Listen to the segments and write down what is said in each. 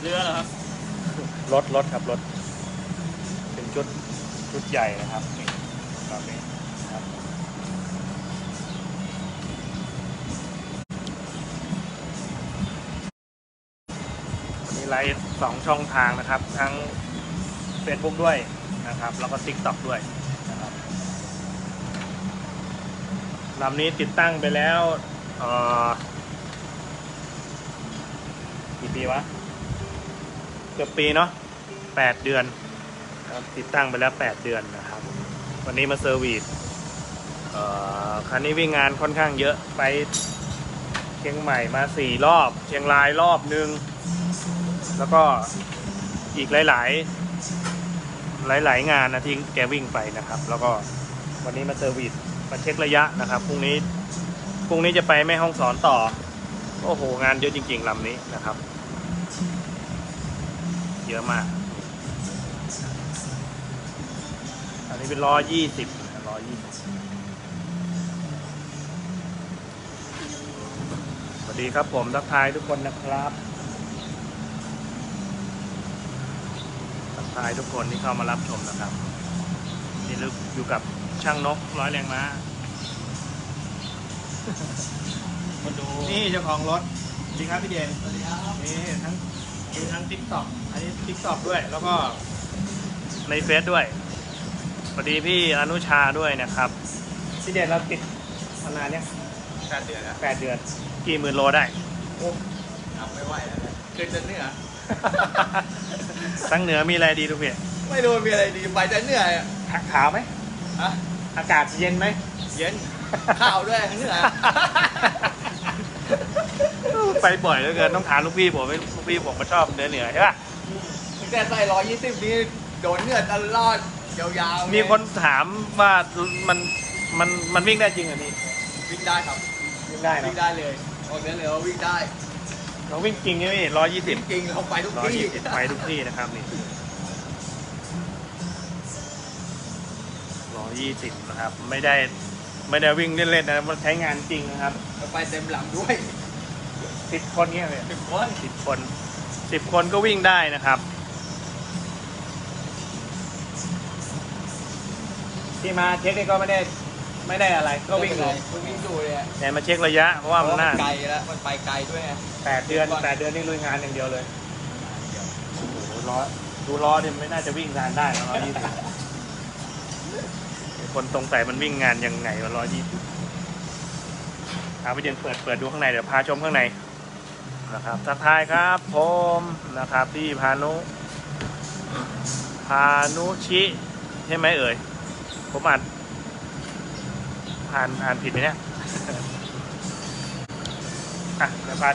เรือเหรอครับ รถรถครับรถ เป็นชุดชุดใหญ่นะครับนี่แบบนี้นะครับมีไลฟ์สองช่องทางนะครับ ทั้ง Facebook ด้วยนะครับ แล้วก็ TikTok ด้วยนะครับลำนี้ติดตั้งไปแล้ว เอ่อกี่ปีวะ เกือบปีเนาะแปดเดือนติดตั้งไปแล้วแปดเดือนนะครับ วันนี้มาเซอร์วิสคันนี้วิ่งงานค่อนข้างเยอะไปเชียงใหม่มาสี่รอบ เชียงรายรอบหนึ่งแล้วก็อีกหลาย ๆ หลาย ๆ งานนะที่แกวิ่งไปนะครับ แล้วก็วันนี้มาเซอร์วิสมาเช็คระยะนะครับพรุ่งนี้พรุ่งนี้จะไปแม่ห้องสอนต่อ โอ้โห งานเยอะจริง ๆลำนี้นะครับ เยอะมาก อันนี้เป็นร้อยยี่สิบร้อยยี่สิบสวัสดีครับผมทักทายทุกคนนะครับทักทายทุกคนที่เข้ามารับชมนะครับนี่ลึกอยู่กับช่างนกร้อยแรงม้ามาดูนี่เจ้าของรถ สวัสดีครับพี่เด่นสวัสดีครับ นี่ทั้ง มีทั้งทิกตอกอันนี้ทิกตอกด้วย แล้วก็ในเฟซด้วยสวัสดีพี่อนุชาด้วยนะครับพี่เด่นเราติดมานานเนี่ยแปดเดือนแล้วแปดเดือน กี่หมื่นโลได้ทำไม่ไหวแล้วเนี่ยขึ้นจนเหนื่อย ทั้งเหนือมีอะไรดีทุกพี่ไม่รู้มีอะไรดีไปจนเหนื่อยอะขาวไหมฮะอากาศเย็นไหมเย็นข้าวด้วยเหนื่อย ไปบ่อยเหลือเกินต้องถามลูกพี่ผมลูกพี่ผมก็ชอบเนื้อเหนือใช่ป่ะตั้งแต่ใส่ร้อยยี่สิบนี่โดนเหนื่อยตลอดยาวๆเลยมีคนถามว่ามันมันมันวิ่งได้จริงเหรอนี่วิ่งได้ครับวิ่งได้วิ่งเนาะได้เลยออกเดินเลยว่าวิ่งได้เราวิ่งจริงใช่ไหมร้อยยี่สิบจริงๆเราไปทุกร้อยที่ยี่สิบไปทุกที่นะครับนี่ร้อยยี่สิบนะครับ ไม่ได้ไม่ได้วิ่งเล่นๆนะมันใช้งานจริงนะครับ เราไปเต็มหลังด้วย สิบคนเงี้ยเลยสิบคนสิบคนสิบคนก็วิ่งได้นะครับ ที่มาเช็คนี่ก็ไม่ได้ไม่ได้อะไร ก็วิ่งอยู่วิ่งอยู่เลยอะแต่มาเช็คระยะเพราะว่ามันน่าไกลแล้วมันไปไกลด้วยไงแปดเดือนแปดเดือนนี่ลุยงานอย่างเดียวเลยโอ้โหล้อดูล้อเนี่ยไม่น่าจะวิ่งงานได้นะร้อยยี่สิบคนตรงใส่มันวิ่งงานยังไงวะร้อยยี่สิบเอาไปเดินเปิดเปิดดูข้างในเดี๋ยวพาชมข้างใน นะครับทักทายครับผมนะครับพี่พานุพานุชิใช่ไหมเอ่ยผมอ่านอ่านอ่านผิดไหมเนี่ยอะเดี๋ยวพา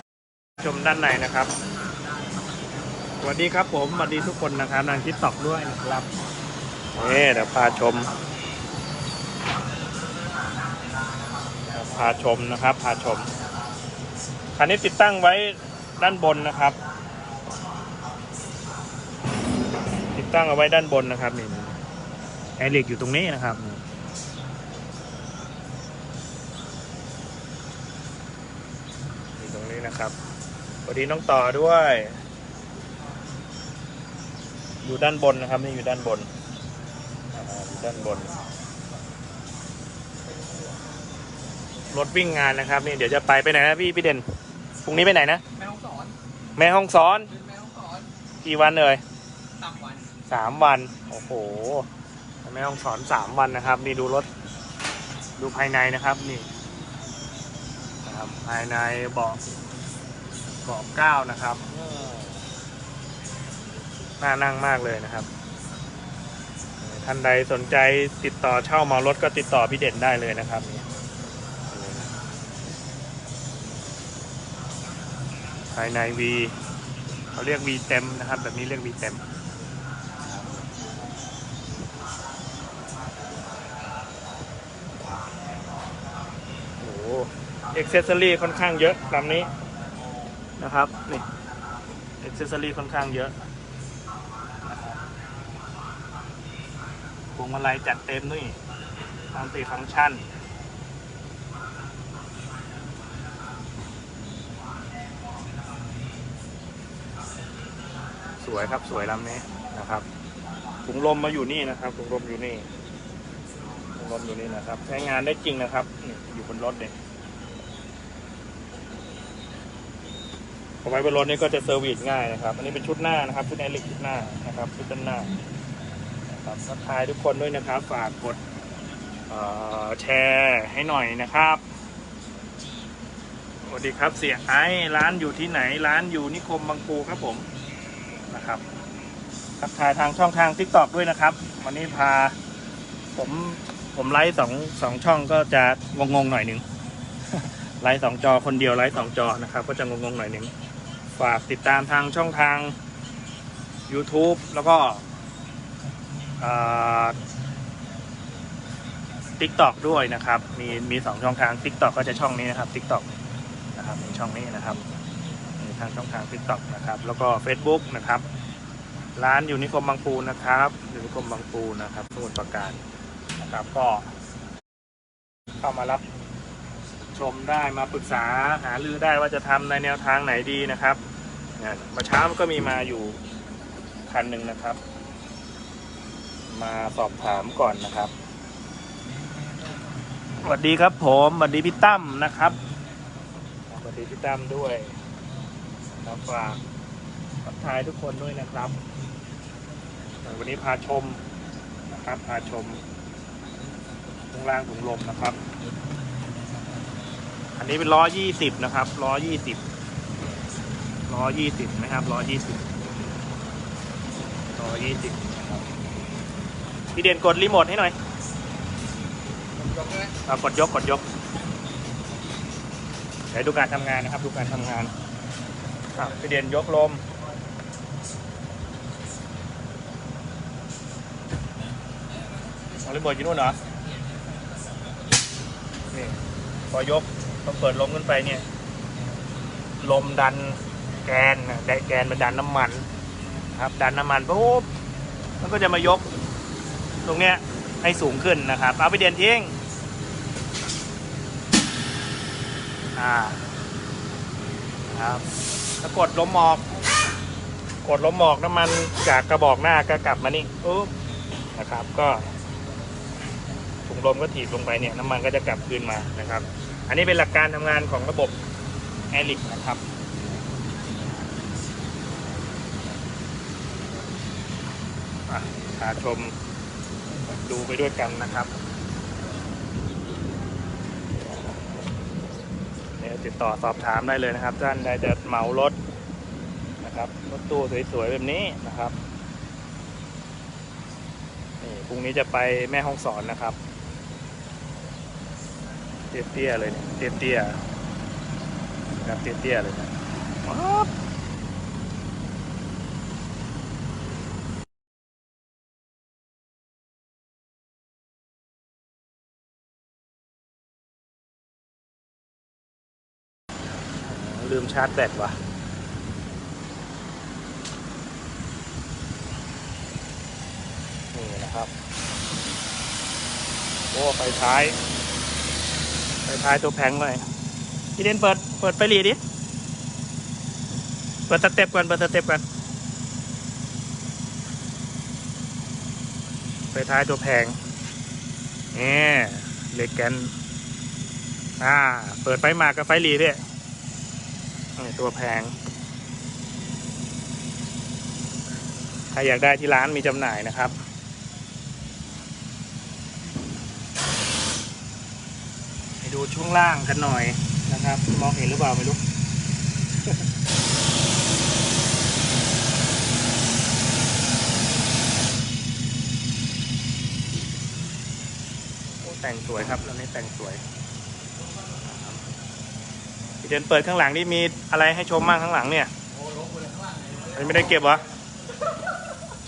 ชมด้านในนะครับสวัสดีครับผมสวัสดีทุกคนนะครับนางทิดตอกด้วยนะครับนี่เดี๋ยวพาชมพาชมนะครับพาชมคันนี้ติดตั้งไว้ ด้านบนนะครับ ติดตั้งเอาไว้ด้านบนนะครับนี่แอร์เหล็กอยู่ตรงนี้นะครับนี่อยู่ตรงนี้นะครับสวัสดีน้องต่อด้วย อยู่ด้านบนนะครับนี่อยู่ด้านบนอ่าอยู่ด้านบนรถวิ่งงานนะครับนี่เดี๋ยวจะไปไปไหนนะพี่พี่เด่น พรุ่งนี้ไปไหนนะ แม่ห้องสอนแม่ห้องสอนเป็นแม่ห้องสอนกี่วันเอ่ยสามวันสามวัน โอ้โห แม่ห้องสอนสามวันนะครับ นี่ดูรถ ดูภายในนะครับนี่นะครับภายในเบาะเบาะเก้านะครับน่านั่งมากเลยนะครับ ท่านใดสนใจติดต่อเช่าเหมารถก็ติดต่อพี่เด่นได้เลยนะครับนี่ ภายใน V เขาเรียก V เต็มนะครับ แบบนี้เรียก V เต็มโอ้เอ็กเซสซอรี่ค่อนข้างเยอะลำนี้นะครับนี่เอ็กเซสซอรี่ค่อนข้างเยอะพวงมาลัยจัดเต็มด้วยมัลติฟังก์ชัน สวยครับสวยลำนี้นะครับถุงลมมาอยู่นี่นะครับถุงลมอยู่นี่ถุงลมอยู่นี่นะครับ ใช้งานได้จริงนะครับนี่อยู่บนรถเนี่ยเอาไว้บนรถนี่ก็จะเซอร์วิสง่ายนะครับ อันนี้เป็นชุดหน้านะครับ ชุดแอลิกชุดหน้านะครับชุดด้านหน้านะครับทักทายทุกคนด้วยนะครับ ฝากกดแชร์ให้หน่อยนะครับสวัสดีครับเสียไอ้ร้านอยู่ที่ไหน ร้านอยู่นิคมบางปูครับผม ทักทายทางช่องทาง t ิ k t o k ด้วยนะครับ วันนี้พาผมผมไลฟ์สองสองช่องก็จะงงๆหน่อยหนึ่งไลฟ์สองจอคนเดียวไลฟ์สองจอนะครับ ก็จะงงๆหน่อยหนึ่งฝากติดตามทางช่องทาง YouTube แล้วก็ทิกตอกด้วยนะครับ มีมีสองช่องทาง t ิ k t o k ก็จะช่องนี้นะครับ t ิ k t o k นะครับในช่องนี้นะครับทางช่องทาง TikTok นะครับ แล้วก็ Facebook นะครับ ร้านอยู่นิคมบางปูนะครับอยู่นิคมบางปูนะครับสมุทรปราการนะครับ ก็ เข้ามารับชมได้มาปรึกษาหารือได้ว่าจะทำในแนวทางไหนดีนะครับเนี่ยเมื่อเช้ามันก็มีมาอยู่คันหนึ่งนะครับ มาสอบถามก่อนนะครับสวัสดีครับผมสวัสดีพี่ตั้มนะครับสวัสดีพี่ตั้มด้วยครับฝากทักทายทุกคนด้วยนะครับ วันนี้พาชมนะครับพาชมถุงล่างถุงลมนะครับ อันนี้เป็นล้อยี่สิบนะครับล้อยี่สิบล้อยี่สิบนะครับล้อยี่สิบล้อยี่สิบพี่เด่นกดรีโมทให้หน่อยกเอะกดยกกดยกเดี๋ยวดูการทำงานนะครับ ดูการทำงานพี่เด่นยกลม เอารีโมทอยู่นู่นเหรอ นี่พอยกพอเปิดลมขึ้นไปเนี่ย ลมดันแกนนะได้แกนมันดันน้ำมัน ครับ ดันน้ำมันปุ๊บ มันก็จะมายก ตรงเนี้ยให้สูงขึ้นนะครับ เอาไปเด่นทิ้ง อ่า ครับถ้ากดลมหมอกกดลมหมอกน้ำมันจากกระบอกหน้าก็กลับมานี่ปุ๊บนะครับก็ ถุงลมก็ถีบลงไปเนี่ยน้ำมันก็จะกลับคืนมานะครับ อันนี้เป็นหลักการทำงานของระบบแอริกนะครับพาชมดูไปด้วยกันนะครับเดี๋ยวติดต่อสอบถามได้เลยนะครับท่านใดจะเหมารถนะครับรถตู้สวยๆแบบนี้นะครับนี่พรุ่งนี้จะไปแม่ห้องสอนนะครับ เตี้ยๆเลยเนี่ยเตี้ยๆนะครับเตี้ยๆเลยนะลืมชาร์จแบตว่ะนี่นะครับ โอ้ไฟท้าย ไฟท้ายตัวแพงเลยพี่เดนเปิดเปิดไฟหลีดิ เปิดสเต็ปก่อนเปิดสเต็ปก่อนไฟท้ายตัวแพงนี่เหล็กแกนอ่า เปิดไฟหมากกับไฟหลีด้วยตัวแพงใครอยากได้ที่ร้านมีจำหน่ายนะครับ ไปดู ช่วงล่างกันหน่อยนะครับ มองเห็นหรือเปล่าไม่รู้โอ้แต่งสวยครับแล้วนี้แต่งสวยนะครับพี่เดนเปิดข้างหลังนี่มีอะไรให้ชมบ้างข้างหลังเนี่ยโอ้ลงไปเลยข้างล่างเลยอันนี้ไม่ได้เก็บเหรอ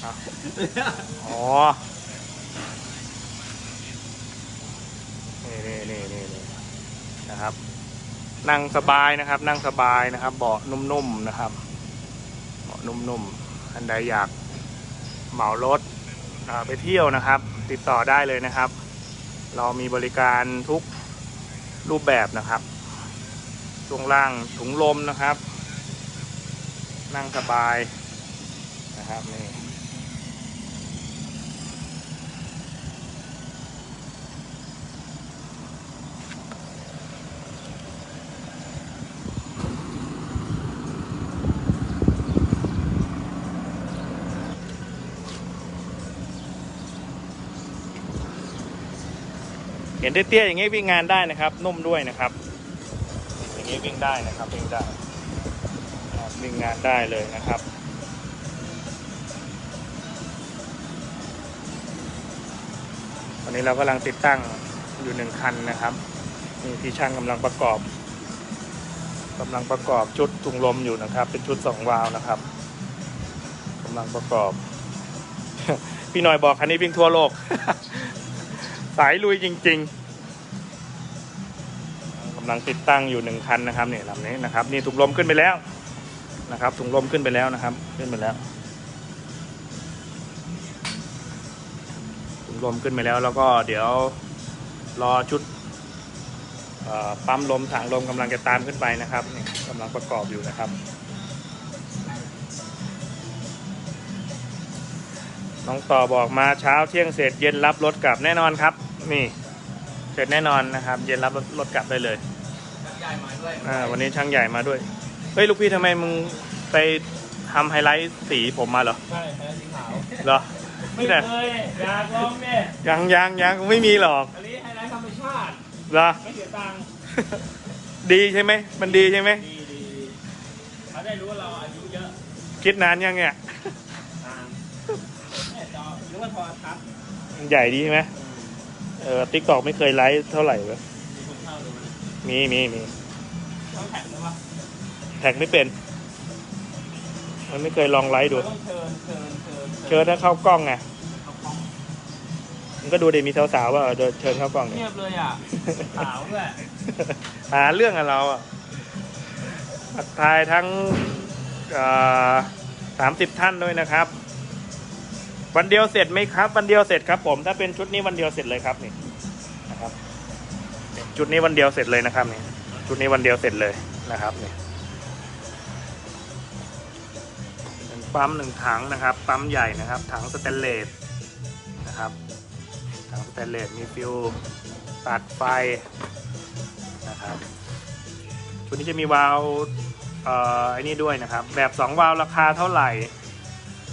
อ้าวอ๋อ นี่นี่นี่นี่นี่ นะครับ นั่งสบายนะครับ นั่งสบายนะครับ เบาะนุ่มๆนะครับ เบาะนุ่มๆท่านใดอยากเหมารถไปเที่ยวนะครับ ติดต่อได้เลยนะครับ เรามีบริการทุกรูปแบบนะครับช่วงล่างถุงลมนะครับ นั่งสบายนะครับนี่ เห็นเตี้ยๆอย่างนี้วิ่งงานได้นะครับ นุ่มด้วยนะครับ อย่างนี้วิ่งได้นะครับวิ่งได้นะครับวิ่งงานได้เลยนะครับวันนี้เรากำลังติดตั้งอยู่หนึ่งคันนะครับนี่ที่ช่างกำลังประกอบกำลังประกอบชุดถุงลมอยู่นะครับ เป็นชุดสองวาล์วนะครับกำลังประกอบ พี่หน่อยบอกคันนี้วิ่งทั่วโลก สายลุยจริงๆกำลังติดตั้งอยู่หนึ่งคันนะครับเนี่ยลำนี้นะครับนี่ถุงลมขึ้นไปแล้วนะครับถุงลมขึ้นไปแล้วนะครับ ขึ้นไปแล้วถุงลมขึ้นไปแล้วแล้วก็เดี๋ยวรอชุดปั๊มลมถังลมกำลังจะตามขึ้นไปนะครับนี่กำลังประกอบอยู่นะครับ น้องต่อบอกมาเช้าเที่ยงเสร็จเย็นรับรถกลับแน่นอนครับ นี่ เสร็จแน่นอนนะครับ เย็นรับรถกลับได้เลย ใหญ่มาด้วยอ่าวันนี้ช่างใหญ่มาด้วย เฮ้ยลูกพี่ทำไมมึงไปทำไฮไลท์สีผมมาเหรอ ใช่แพ้สีขาว เหรอ ไม่ที่ไหนเคยอยากลองเนี่ยยังยังยังไม่มีหรอก อันนี้ไฮไลท์ธรรมชาติ เหรอ ไม่เสียตังค์ ดีใช่ไหม มันดีใช่ไหม ดีดีดีเขาได้รู้ว่าเราอายุเยอะ คิดนานยังเนี่ยอ่านแม่จอหรือว่าโทรทัศน์ใหญ่ดีใช่ไหมเออติ๊กตอกไม่เคยไลฟ์เท่าไหร่เว้ย มีคนเข้าดูไห มมีมีมีต้องแท็กหรือเปล่าแท็กไม่เป็น มันไม่เคยลองไลฟ์ดู ต้องเชิญเชิญเชิญเชิญถ้าเข้ากล้องไงเข้ากล้องมันก็ดูเดมีสาวๆว่าเดินเชิญเข้ากล้องเนี่ย เงียบเลยอะขาวด้วย หาเรื่องกับเราอะทักทายทั้งสามสิบท่านด้วยนะครับ วันเดียวเสร็จไหมครับ วันเดียวเสร็จครับผม ถ้าเป็นชุดนี้วันเดียวเสร็จเลยครับนี่นะครับนี่ ชุดนี้วันเดียวเสร็จเลยนะครับนี่ชุดนี้วันเดียวเสร็จเลยนะครับนี่เป็นปั๊มหนึ่งถังนะครับ ปั๊มใหญ่นะครับ ถังสแตนเลสนะครับ ถังสแตนเลสมีฟิวตัดไฟนะครับชุดนี้จะมีวาล์วเอ่อไอ้นี่ด้วยนะครับ แบบ2วาล์วราคาเท่าไหร่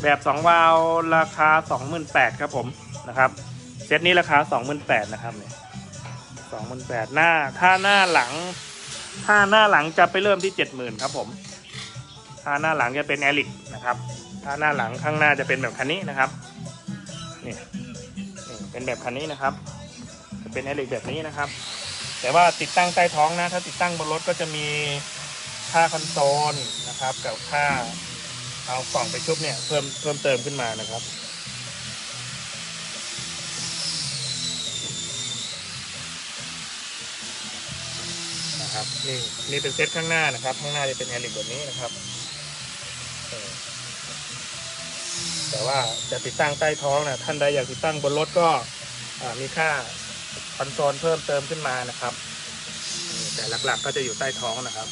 แบบ2วาล์วราคา 28,000ครับผมนะครับเซตนี้ราคา 28,000นะครับเนี่ย 28,000หน้า ถ้าหน้าหลัง ถ้าหน้าหลังจะไปเริ่มที่70,000ครับผม ถ้าหน้าหลังจะเป็นแอลิกนะครับ ถ้าหน้าหลังข้างหน้าจะเป็นแบบคันนี้นะครับนี่นี่เป็นแบบคันนี้นะครับ จะเป็นแอลิกแบบนี้นะครับ แต่ว่าติดตั้งใต้ท้องนะ ถ้าติดตั้งบนรถก็จะมีค่าคอนโซลนะครับ กับค่าเอากล่องไปชุบเนี่ยเพิ่มเพิ่มเติมขึ้นมานะครับ นะครับนี่นี่เป็นเซตข้างหน้านะครับ ข้างหน้าจะเป็นแอลิกแบบนี้นะครับแต่ว่าจะติดตั้งใต้ท้องนะท่านใดอยากติดตั้งบนรถก็มีค่าคอนโซลเพิ่มเติมขึ้นมานะครับ แต่หลักๆก็จะอยู่ใต้ท้องนะครับ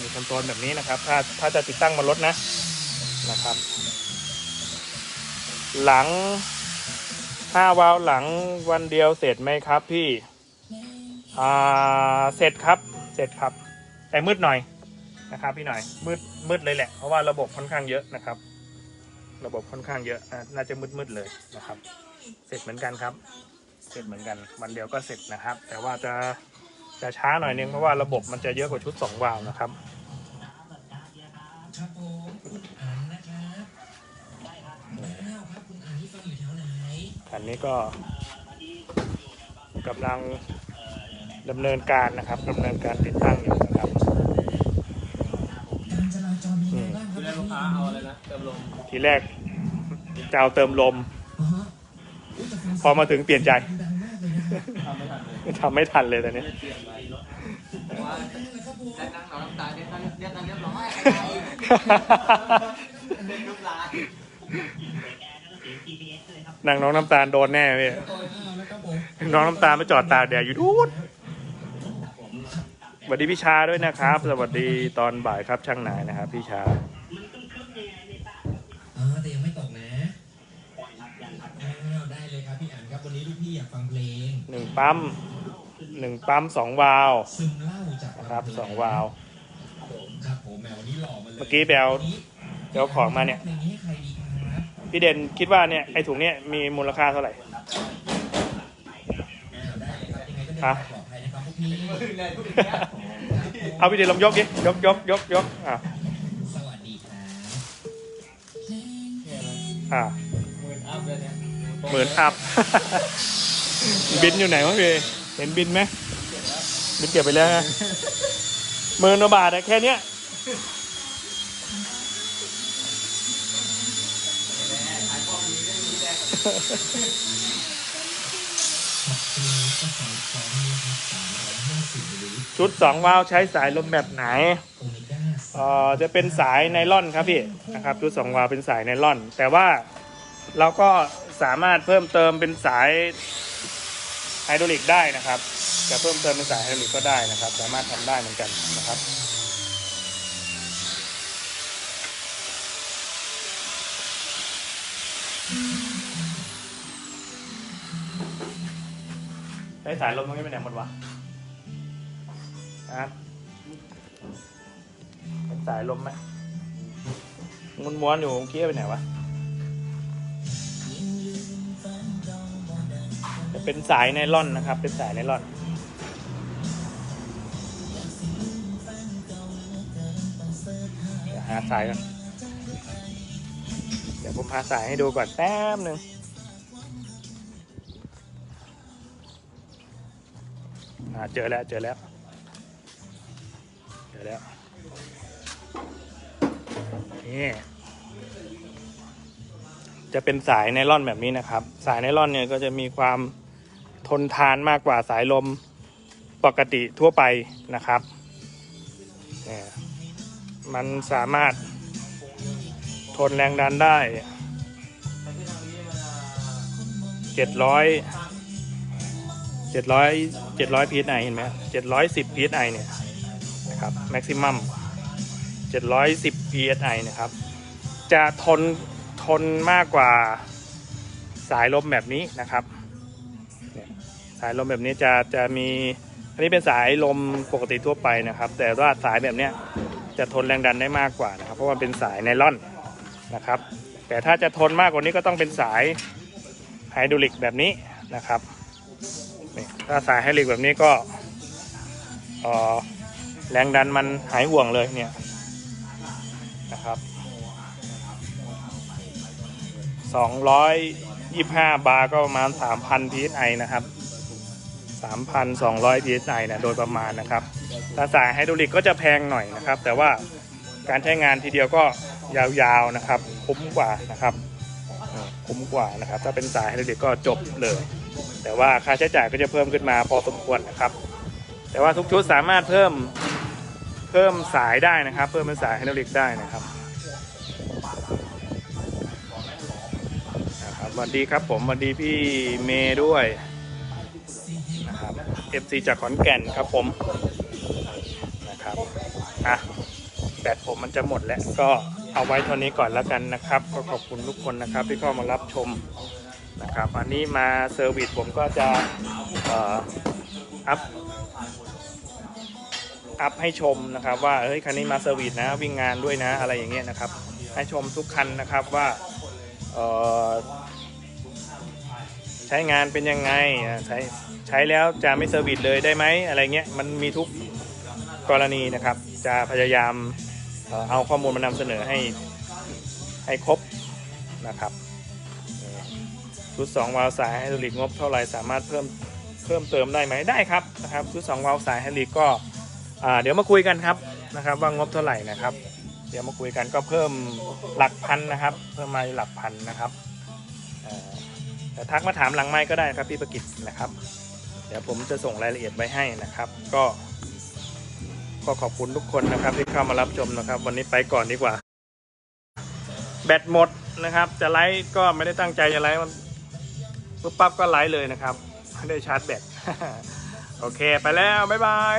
มีคอนโซลแบบนี้นะครับ ถ้าถ้าจะติดตั้งบนรถนะนะครับ หลังห้าวาล์วหลังวันเดียวเสร็จไหมครับพี่ อ่าเสร็จครับเสร็จครับ แต่มืดหน่อยนะครับพี่หน่อยมืดมืดเลยแหละ เพราะว่าระบบค่อนข้างเยอะนะครับ ระบบค่อนข้างเยอะอะน่าจะมืดมืดๆเลยนะครับ เสร็จเหมือนกันครับ เสร็จเหมือนกันวันเดียวก็เสร็จนะครับ แต่ว่าจะจะช้าหน่อยนึงเพราะว่าระบบมันจะเยอะกว่าชุด2วาล์วนะครับครับผมคุณอันนะครับอ้าวครับคุณอันที่ฟังอยู่แถวไหนอันนี้ก็กำลัง ดำเนินการนะครับดำเนินการติดตั้งอยู่นะครับการจราจรเป็นยังไงบ้างคคือรับได้ลูกค้าเอาอะไรนะเติมลมทีแรกจะเอาเติมลมอ๋อฮะอุ๊ยแต่ฟังพอมาถึงเปลี่ยนใจ ดังมากเลยนะครับทำไม่ทันเลยทำไม่ทันเลยตอนนี้เปลี่ยนไปว่านั่นแหละครับผมได้นั่งนอนน้ำตาเรียกกันเรียกกันเรียบร้อยเด็กลูกหลานนั่งน้องน้ำตาลโดนแน่พี่อ้าวนะครับผมน้องน้ำตาลไปจอดตากแดดอยู่ทูดส วัสดีพี่ชาด้วยนะครับ สวัสดีตอนบ่ายครับช่างนายนะครับ พี่ชามันต้ออแต่ยังไม่ตกนะอ้าได้เลยครับพี่อันครับวันนี้ลูกพี่อยากฟังเพลงหนึ่งปั๊มหนึ่งปั๊มสองวาลวซึมเล่าจากนะครับสองวาล์วครับผมแมววันนี้หล่อมาเลยเมื่อกี้แบลเดี๋ยวของมาเนี่ยพี่เด่นคิดว่าเนี่ยไอถุงเนี่ยมีมูลค่าเท่าไหร่อ้ครั เอาพี่เด่นลองยกดิยกยกยกยกอะสวัสดีครับอะหมื่นอัพเลยเนี่ยหมื่นอัพบินอยู่ไหนวะพี่เห็นบินไหมบินเก็บไปแล้วนะหมื่นกว่าบาทอะแค่เนี้ย ชุดสองวาล์วใช้สายลมแบบไหนเอ่อจะเป็นสายไนล่อนครับพี่นะครับชุดสองวาล์วเป็นสายไนล่อน แต่ว่าเราก็สามารถเพิ่มเติมเป็นสายไฮดรอลิกได้นะครับ จะเพิ่มเติมเป็นสายไฮดรอลิกก็ได้นะครับ สามารถทำได้เหมือนกันนะครับใช้สายลมมันไม่ไปไหนหมดวะ ครับเป็นสายลมไหมม้วนม้วนอยู่เมื่อกี้ไปไหนวะ จะเป็นสายไนล่อนนะครับ เป็นสายไนล่อนเดี๋ยวหาสายก่อน เดี๋ยวผมหาสายให้ดูก่อนแป๊บหนึ่งอ่าเจอแล้วเจอแล้ว แล้วนี่จะเป็นสายไนล่อนแบบนี้นะครับ สายไนล่อนเนี่ยก็จะมีความทนทานมากกว่าสายลมปกติทั่วไปนะครับเนี่ยมันสามารถทนแรงดันได้เจ็ดร้อยเจ็ดร้อยเจ็ดร้อยพีไอเห็นไหมเจ็ดร้อยสิบพีไอเนี่ย นะครับแม็กซิมัมเจ็ดร้อยสิบพีไอนะครับ จะทนทนมากกว่าสายลมแบบนี้นะครับสายลมแบบนี้จะจะมีอันนี้เป็นสายลมปกติทั่วไปนะครับ แต่ว่าสายแบบเนี้ยจะทนแรงดันได้มากกว่านะครับ เพราะว่าเป็นสายไนล่อนนะครับ แต่ถ้าจะทนมากกว่านี้ก็ต้องเป็นสายไฮดรอลิกแบบนี้นะครับถ้าสายไฮดรอลิกแบบนี้ก็อ่อ แรงดันมันหายห่วงเลยเนี่ยนะครับ225บาร์ก็ประมาณ3,000 psi นะครับ3,200 psi นะโดยประมาณนะครับถ้าสายไฮดรอลิกก็จะแพงหน่อยนะครับ แต่ว่าการใช้งานทีเดียวก็ยาวๆนะครับ คุ้มกว่านะครับคุ้มกว่านะครับ ถ้าเป็นสายไฮดรอลิกก็จบเลย แต่ว่าค่าใช้จ่ายก็จะเพิ่มขึ้นมาพอสมควรนะครับ แต่ว่าทุกชุดสามารถเพิ่ม เพิ่มสายได้นะครับ เพิ่มเป็นสายไฮดรอลิกได้นะครับนะครับสวัสดีครับผมสวัสดีพี่เมย์ด้วยนะครับ FC จากขอนแก่นครับผมนะครับอะแบตผมมันจะหมดแล้วก็เอาไว้เท่านี้ก่อนแล้วกันนะครับ ก็ขอบคุณทุกคนนะครับที่เข้ามารับชมนะครับ อันนี้มาเซอร์วิสผมก็จะอออัพ อัพให้ชมนะครับ ว่าเฮ้ยคันนี้มาเซอร์วิสนะ วิ่งงานด้วยนะอะไรอย่างเงี้ยนะครับ ให้ชมทุกคันนะครับว่าใช้งานเป็นยังไงใช้ใช้แล้วจะไม่เซอร์วิสเลยได้ไหมอะไรเงี้ยมันมีทุกกรณีนะครับ จะพยายามเอาข้อมูลมานำเสนอให้ให้ครบนะครับชุด2วาล์วสายไฮดรอลิกงบเท่าไหร่สามารถเพิ่มเพิ่มเติมได้ไหมได้ครับนะครับชุด2วาล์วสายไฮดรอลิกก็ อ่าเดี๋ยวมาคุยกันครับนะครับ ว่างบเท่าไหร่นะครับ เดี๋ยวมาคุยกันก็เพิ่มหลักพันนะครับ เพิ่มมาหลักพันนะครับแต่ทักมาถามหลังไม้ก็ได้ครับพี่ประกิตนะครับ เดี๋ยวผมจะส่งรายละเอียดไว้ให้นะครับ ก็ก็ขอบคุณทุกคนนะครับ ที่เข้ามารับชมนะครับ วันนี้ไปก่อนดีกว่า แบตหมดนะครับ จะไลฟ์ก็ไม่ได้ตั้งใจจะไลฟ์มันปุ๊บปั๊บก็ไลฟ์เลยนะครับไม่ได้ชาร์จแบตโอเค ไปแล้ว บ๊ายบาย